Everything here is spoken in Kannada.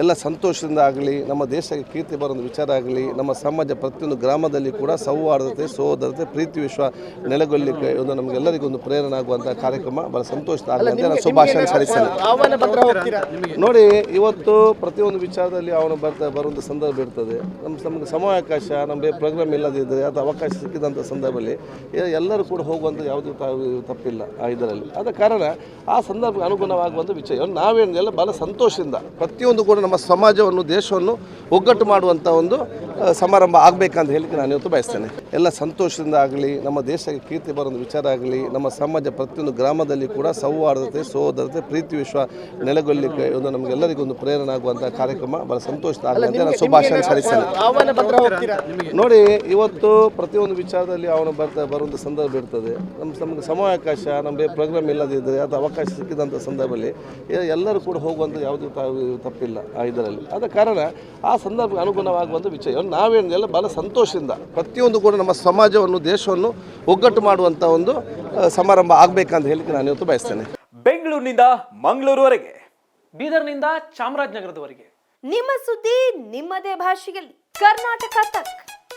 ಎಲ್ಲ ಸಂತೋಷದಿಂದ ಆಗಲಿ ನಮ್ಮ ದೇಶಕ್ಕೆ ಕೀರ್ತಿ ಬರೋ ವಿಚಾರ ಆಗಲಿ ನಮ್ಮ ಸಮಾಜ ಪ್ರತಿಯೊಂದು ಗ್ರಾಮದಲ್ಲಿ ಕೂಡ ಸೌಹಾರ್ದತೆ ಸೋದರತೆ ಪ್ರೀತಿ ವಿಶ್ವ ನೆಲೆಗೊಳ್ಳಲಿಕ್ಕೆ ಒಂದು ನಮಗೆಲ್ಲರಿಗೂ ಒಂದು ಪ್ರೇರಣೆ ಆಗುವಂಥ ಕಾರ್ಯಕ್ರಮ. ಬಹಳ ಸಂತೋಷದ ಆಗಲಿ ಅಂತ ನಾನು ಶುಭಾಶಯ ಸಲ್ಲಿಸ್ತೇನೆ. ನೋಡಿ ಇವತ್ತು ಪ್ರತಿಯೊಂದು ವಿಚಾರದಲ್ಲಿ ಅವನು ಬರ್ತಾ ಬರುವಂಥ ಸಂದರ್ಭ ಇರ್ತದೆ. ನಮ್ಮ ನಮಗೆ ಸಮಾವಕಾಶ ನಮಗೆ ಪ್ರೋಗ್ರಾಮ್ ಇಲ್ಲದಿದ್ದರೆ ಅದು ಅವಕಾಶ ಸಿಕ್ಕಿದಂಥ ಸಂದರ್ಭದಲ್ಲಿ ಎಲ್ಲರೂ ಕೂಡ ಹೋಗುವಂಥ ಯಾವುದೂ ತಪ್ಪಿಲ್ಲ ಆ ಇದರಲ್ಲಿ. ಆದ ಕಾರಣ ಆ ಸಂದರ್ಭಕ್ಕೆ ಅನುಗುಣವಾಗುವಂಥ ವಿಚಾರ. ನಾವೇನು ನಾವೇನೆಲ್ಲ ಬಹಳ ಸಂತೋಷದಿಂದ ಪ್ರತಿಯೊಂದು ಕೂಡ ನಮ್ಮ ಸಮಾಜವನ್ನು ದೇಶವನ್ನು ಒಗ್ಗಟ್ಟು ಮಾಡುವಂಥ ಒಂದು ಸಮಾರಂಭ ಆಗಬೇಕಂತ ಹೇಳಿಕ್ಕೆ ನಾನು ಇವತ್ತು ಬಯಸ್ತೇನೆ. ಎಲ್ಲ ಸಂತೋಷದಿಂದ ಆಗಲಿ ನಮ್ಮ ದೇಶಕ್ಕೆ ಕೀರ್ತಿ ಬರೋ ವಿಚಾರ ಆಗಲಿ ನಮ್ಮ ಸಮಾಜ ಪ್ರತಿಯೊಂದು ಗ್ರಾಮದಲ್ಲಿ ಕೂಡ ಸೌಹಾರ್ದತೆ ಸೋದರತೆ ಪ್ರೀತಿ ವಿಶ್ವ ನೆಲೆಗೊಳ್ಳಲಿಕ್ಕೆ ಒಂದು ನಮಗೆಲ್ಲರಿಗೂ ಒಂದು ಪ್ರೇರಣೆ ಆಗುವಂಥ ಕಾರ್ಯಕ್ರಮ. ಬಹಳ ಸಂತೋಷ ಆಗಲಿ ಅಂತ ನಾನು ಶುಭಾಶಯ ಸಲ್ಲಿಸ್ತೇನೆ. ನೋಡಿ ಇವತ್ತು ಪ್ರತಿಯೊಂದು ವಿಚಾರದಲ್ಲಿ ಅವನು ಬರ್ತಾ ಬರುವಂಥ ಸಂದರ್ಭ ಇರ್ತದೆ. ನಮ್ಮ ನಮಗೆ ಸಮಯಾವಕಾಶ ನಮಗೆ ಪ್ರೋಗ್ರಾಮ್ ಇಲ್ಲದಿದ್ದರೆ ಅದು ಅವಕಾಶ ಸಿಕ್ಕಿದಂಥ ಸಂದರ್ಭದಲ್ಲಿ ಎಲ್ಲರೂ ಕೂಡ ಹೋಗುವಂಥ ಯಾವುದೂ ತಪ್ಪಿಲ್ಲ. ಇದರಲ್ಲಿ. ಆದ ಕಾರಣ ಆ ಸಂದರ್ಭಕ್ಕೆ ಅನುಗುಣವಾಗುವಂಥ ವಿಷಯ ನಾವೇನೆಲ್ಲ ಬಹಳ ಸಂತೋಷದಿಂದ ಪ್ರತಿಯೊಂದು ಕೂಡ ನಮ್ಮ ಸಮಾಜವನ್ನು ದೇಶವನ್ನು ಒಗ್ಗಟ್ಟು ಮಾಡುವಂಥ ಒಂದು ಸಮಾರಂಭ ಆಗ್ಬೇಕಂತ ಹೇಳಿಕ್ಕೆ ನಾನು ಇವತ್ತು ಬಯಸ್ತೇನೆ. ಬೆಂಗಳೂರಿನಿಂದ ಮಂಗಳೂರುವರೆಗೆ ಬೀದರ್ನಿಂದ ಚಾಮರಾಜನಗರದವರೆಗೆ. ನಿಮ್ಮ ಸುದ್ದಿ ನಿಮ್ಮದೇ ಭಾಷೆಯಲ್ಲಿ. ಕರ್ನಾಟಕ ತಕ್.